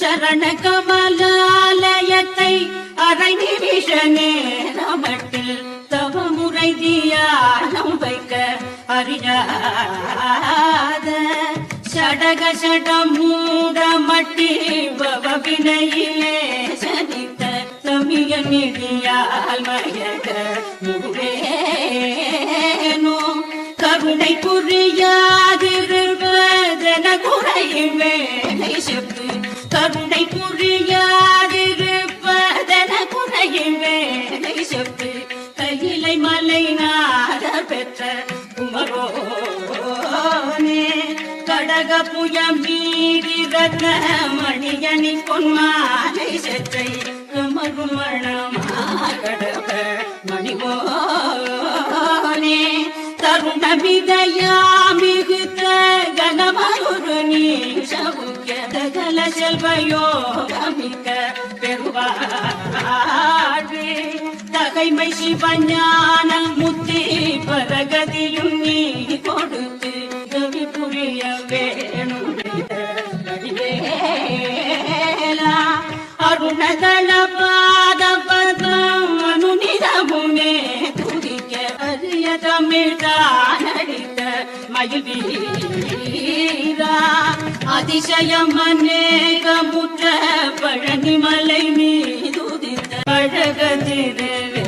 சரண கமலாலயத்தை அரை நிமிஷ நேரமட்டில் தவமுறை தியானம் வைக்க அறியாத. சடக சடமூட மட்டி பவவினையிலே சனித்த தமிய நிதியால் மயக முழுவேனோ கருணை புரியாதிருப்பதன குறையுமே. கருணை புரியாதிருப்பதன குறையும் வேலை செப்பு கையிலை மலை நாத பெற்ற குமரோனே கடக புயம் மீறி ரத்ன மணியணி பொன்மாலை செற்றை கமரும் மணமாகடவ மணிவோனே. தருண விதயா செல்வயோகமிக்க பெருவாழே தகைமை சிவஞான முத்தி பரகதியும் நீ கொடுத்து கவி புரிய வேணும் அருணதள பாத பதம் அனுநிதமுமே துதிக்க அரிய தமிழ் நடித்த மயில் அதிசயம் அநேக முற்ற பழனிமலை மீதுதித்த பழகதிரவே.